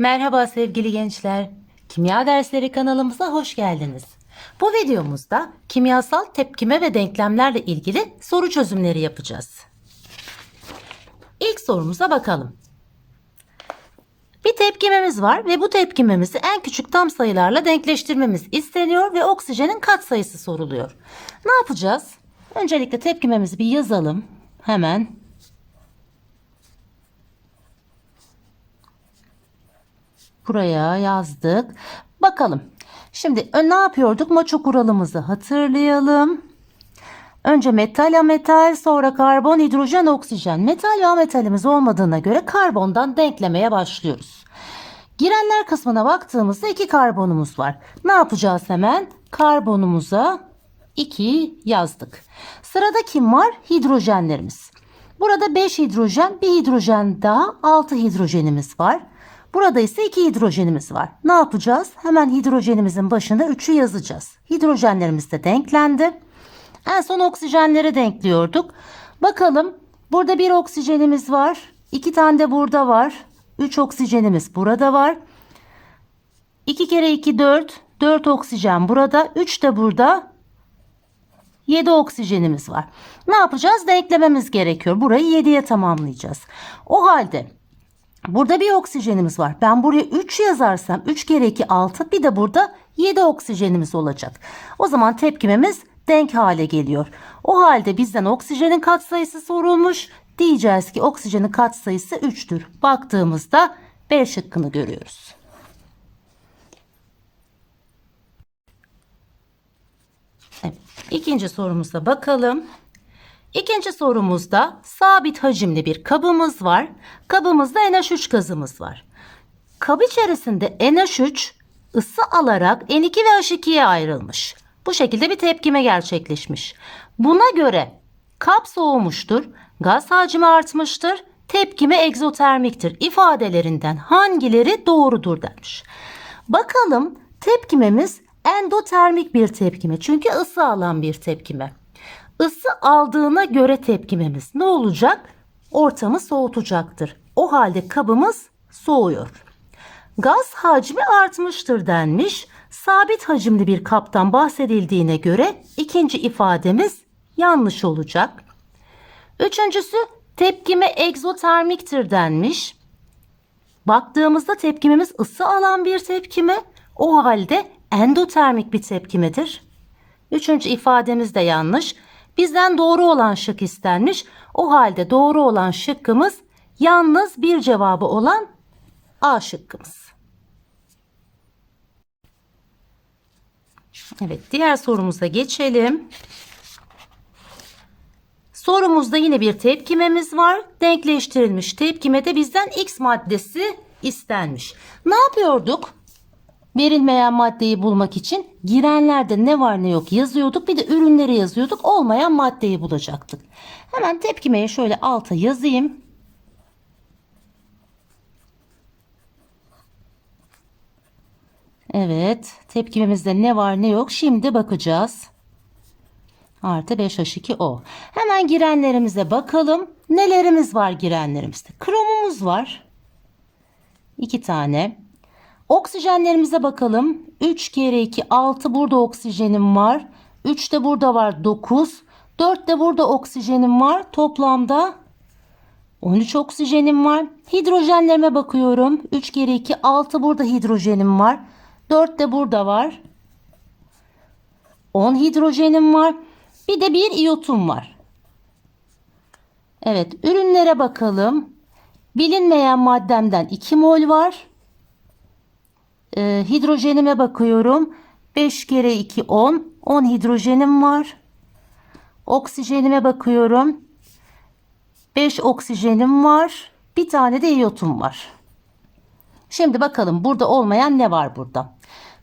Merhaba sevgili gençler. Kimya dersleri kanalımıza hoş geldiniz. Bu videomuzda kimyasal tepkime ve denklemlerle ilgili soru çözümleri yapacağız. İlk sorumuza bakalım. Bir tepkimemiz var ve bu tepkimemizi en küçük tam sayılarla denkleştirmemiz isteniyor ve oksijenin katsayısı soruluyor. Ne yapacağız? Öncelikle tepkimemizi bir yazalım. Hemen Buraya yazdık. Bakalım. Şimdi ö- ne yapıyorduk? Maço kuralımızı hatırlayalım. Önce metal ya metal sonra karbon, hidrojen, oksijen. Metal ve ametalimiz olmadığına göre karbondan denklemeye başlıyoruz. Girenler kısmına baktığımızda iki karbonumuz var. Ne yapacağız hemen? Karbonumuza 2 yazdık. Sırada kim var? Hidrojenlerimiz. Burada 5 hidrojen, bir hidrojen daha 6 hidrojenimiz var. Burada ise 2 hidrojenimiz var. Ne yapacağız? Hemen hidrojenimizin başına 3'ü yazacağız. Hidrojenlerimiz de denklendi. En son oksijenleri denkliyorduk. Bakalım burada bir oksijenimiz var. 2 tane de burada var. 3 oksijenimiz burada var. 2 kere 2 4. 4 oksijen burada. 3 de burada. 7 oksijenimiz var. Ne yapacağız? Denklememiz gerekiyor. Burayı 7'ye tamamlayacağız. O halde burada bir oksijenimiz var. Ben buraya 3 yazarsam 3 kere 2 6 bir de burada 7 oksijenimiz olacak. O zaman tepkimemiz denk hale geliyor. O halde bizden oksijenin katsayısı sorulmuş. Diyeceğiz ki oksijenin katsayısı 3'tür. Baktığımızda B şıkkını görüyoruz. Evet. İkinci sorumuza bakalım. İkinci sorumuzda sabit hacimli bir kabımız var. Kabımızda NH3 gazımız var. Kab içerisinde NH3 ısı alarak N2 ve H2'ye ayrılmış. Bu şekilde bir tepkime gerçekleşmiş. Buna göre kap soğumuştur, gaz hacmi artmıştır, tepkime egzotermiktir ifadelerinden hangileri doğrudur denmiş. Bakalım tepkimemiz endotermik bir tepkime çünkü ısı alan bir tepkime. Isı aldığına göre tepkimemiz ne olacak? Ortamı soğutacaktır. O halde kabımız soğuyor. Gaz hacmi artmıştır denmiş. Sabit hacimli bir kaptan bahsedildiğine göre ikinci ifademiz yanlış olacak. Üçüncüsü tepkime egzotermiktir denmiş. Baktığımızda tepkimemiz ısı alan bir tepkime. O halde endotermik bir tepkimedir. Üçüncü ifademiz de yanlış. Bizden doğru olan şık istenmiş. O halde doğru olan şıkkımız yalnız bir cevabı olan A şıkkımız. Evet diğer sorumuza geçelim. Sorumuzda yine bir tepkimemiz var. Denkleştirilmiş tepkimede bizden X maddesi istenmiş. Ne yapıyorduk? Verilmeyen maddeyi bulmak için girenlerde ne var ne yok yazıyorduk. Bir de ürünleri yazıyorduk. Olmayan maddeyi bulacaktık. Hemen tepkimeye şöyle alta yazayım. Evet. Tepkimemizde ne var ne yok. Şimdi bakacağız. Artı 5H2O. Hemen girenlerimize bakalım. Nelerimiz var girenlerimizde? Kromumuz var. 2 tane. Oksijenlerimize bakalım. 3 kere 2 6 burada oksijenim var. 3 de burada var 9. 4 de burada oksijenim var. Toplamda 13 oksijenim var. Hidrojenlerime bakıyorum. 3 kere 2 6 burada hidrojenim var. 4 de burada var. 10 hidrojenim var. Bir de bir iyotum var. Evet ürünlere bakalım. Bilinmeyen maddemden 2 mol var. Ee, hidrojenime bakıyorum. 5 kere 2 10. 10 hidrojenim var. Oksijenime bakıyorum. 5 oksijenim var. Bir tane de iyotum var. Şimdi bakalım burada olmayan ne var burada?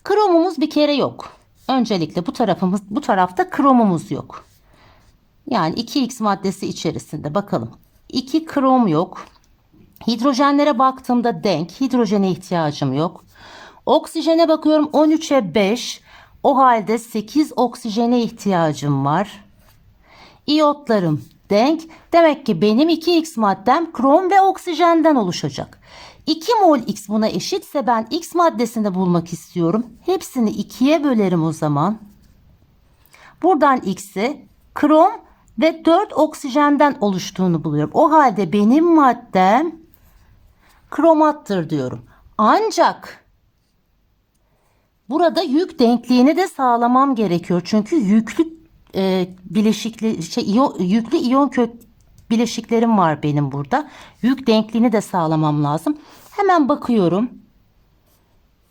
Kromumuz bir kere yok. Öncelikle bu tarafımız bu tarafta kromumuz yok. Yani 2x maddesi içerisinde bakalım. 2 krom yok. Hidrojenlere baktığımda denk. Hidrojene ihtiyacım yok. Oksijene bakıyorum 13'e 5. O halde 8 oksijene ihtiyacım var. İyotlarım denk. Demek ki benim 2x maddem krom ve oksijenden oluşacak. 2 mol X buna eşitse ben X maddesini bulmak istiyorum. Hepsini 2'ye bölerim o zaman. Buradan X'i krom ve 4 oksijenden oluştuğunu buluyorum. O halde benim maddem kromattır diyorum. Ancak burada yük denkliğini de sağlamam gerekiyor. Çünkü yüklü e, bileşikli şey iyon, yüklü iyon kök bileşiklerim var benim burada. Yük denkliğini de sağlamam lazım. Hemen bakıyorum.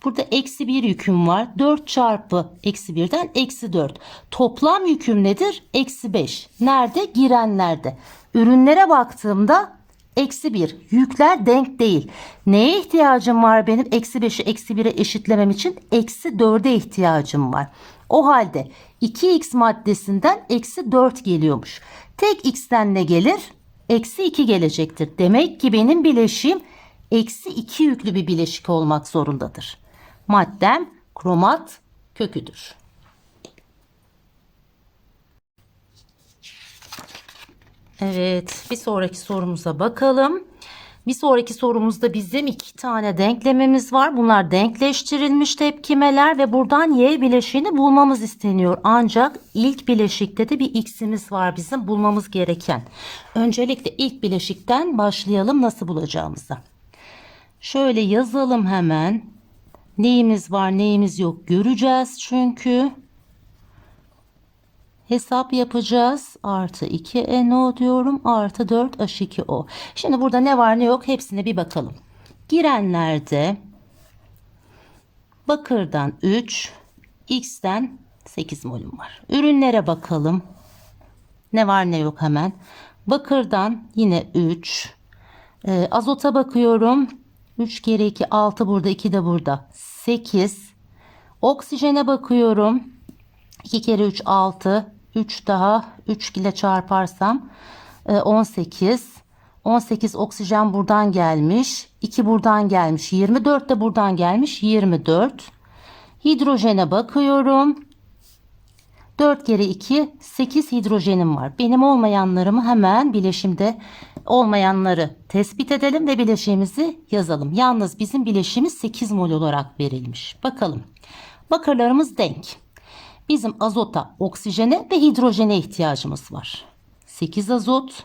Burada eksi bir yüküm var. 4 çarpı eksi birden eksi 4. Toplam yüküm nedir? Eksi 5. Nerede? Girenlerde. Ürünlere baktığımda eksi 1. Yükler denk değil. Neye ihtiyacım var benim? Eksi 5'i eksi 1'e eşitlemem için eksi 4'e ihtiyacım var. O halde 2x maddesinden eksi 4 geliyormuş. Tek x'ten ne gelir? Eksi 2 gelecektir. Demek ki benim bileşiğim eksi 2 yüklü bir bileşik olmak zorundadır. Maddem kromat köküdür. Evet, bir sonraki sorumuza bakalım. Bir sonraki sorumuzda bizim iki tane denklemimiz var. Bunlar denkleştirilmiş tepkimeler ve buradan y bileşiğini bulmamız isteniyor. Ancak ilk bileşikte de bir x'imiz var bizim bulmamız gereken. Öncelikle ilk bileşikten başlayalım nasıl bulacağımıza. Şöyle yazalım hemen. Neyimiz var neyimiz yok göreceğiz çünkü. Hesap yapacağız. Artı 2 NO diyorum. Artı 4 H2O. Şimdi burada ne var ne yok hepsine bir bakalım. Girenlerde bakırdan 3, X'ten 8 molüm var. Ürünlere bakalım. Ne var ne yok hemen. Bakırdan yine 3. Ee, azota bakıyorum. 3 kere 2 6 burada 2 de burada. 8. Oksijene bakıyorum. 2 kere 3 6. 3 daha 3 ile çarparsam e, 18. 18 oksijen buradan gelmiş. 2 buradan gelmiş. 24 de buradan gelmiş. 24. Hidrojene bakıyorum. 4 kere 2 8 hidrojenim var. Benim olmayanlarımı hemen bileşimde olmayanları tespit edelim ve bileşiğimizi yazalım. Yalnız bizim bileşiğimiz 8 mol olarak verilmiş. Bakalım. Bakırlarımız denk. Bizim azota, oksijene ve hidrojene ihtiyacımız var. 8 azot,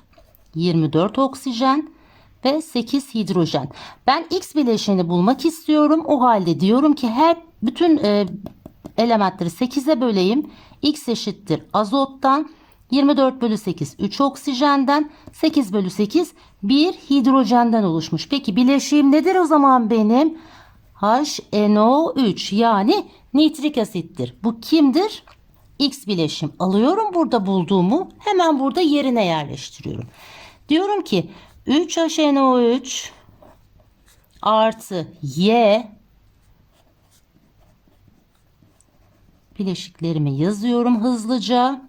24 oksijen ve 8 hidrojen. Ben X bileşeni bulmak istiyorum. O halde diyorum ki her bütün e, elementleri 8'e böleyim. X eşittir azottan 24 bölü 8 3 oksijenden 8 bölü 8 1 hidrojenden oluşmuş. Peki bileşiğim nedir o zaman benim? HNO3 yani nitrik asittir. Bu kimdir? X bileşim alıyorum burada bulduğumu hemen burada yerine yerleştiriyorum. Diyorum ki 3HNO3 artı Y bileşiklerimi yazıyorum hızlıca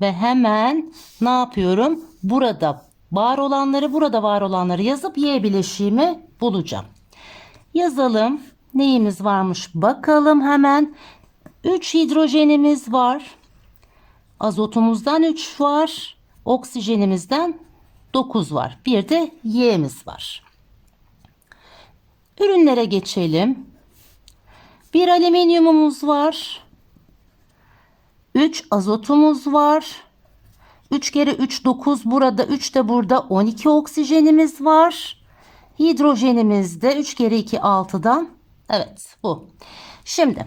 ve hemen ne yapıyorum? Burada var olanları burada var olanları yazıp Y bileşiğimi bulacağım. Yazalım. Neyimiz varmış bakalım hemen. 3 hidrojenimiz var. Azotumuzdan 3 var. Oksijenimizden 9 var. Bir de Y'miz var. Ürünlere geçelim. Bir alüminyumumuz var. 3 azotumuz var. 3 kere 3 9 burada 3 de burada 12 oksijenimiz var. Hidrojenimiz de 3 kere 2 6'dan. Evet bu. Şimdi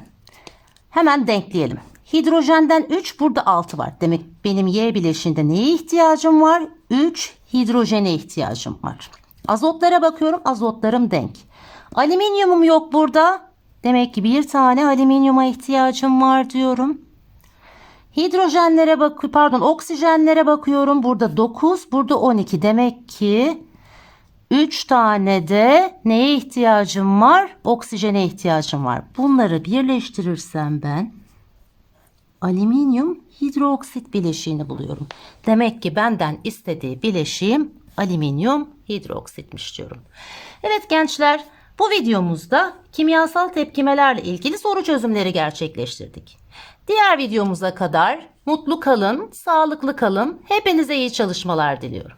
hemen denkleyelim. Hidrojenden 3 burada 6 var. Demek benim Y bileşiğinde neye ihtiyacım var? 3 hidrojene ihtiyacım var. Azotlara bakıyorum. Azotlarım denk. Alüminyumum yok burada. Demek ki bir tane alüminyuma ihtiyacım var diyorum. Hidrojenlere bak pardon oksijenlere bakıyorum. Burada 9, burada 12. Demek ki 3 tane de neye ihtiyacım var? Oksijene ihtiyacım var. Bunları birleştirirsem ben alüminyum hidroksit bileşiğini buluyorum. Demek ki benden istediği bileşiğim alüminyum hidroksitmiş diyorum. Evet gençler bu videomuzda kimyasal tepkimelerle ilgili soru çözümleri gerçekleştirdik. Diğer videomuza kadar mutlu kalın, sağlıklı kalın. Hepinize iyi çalışmalar diliyorum.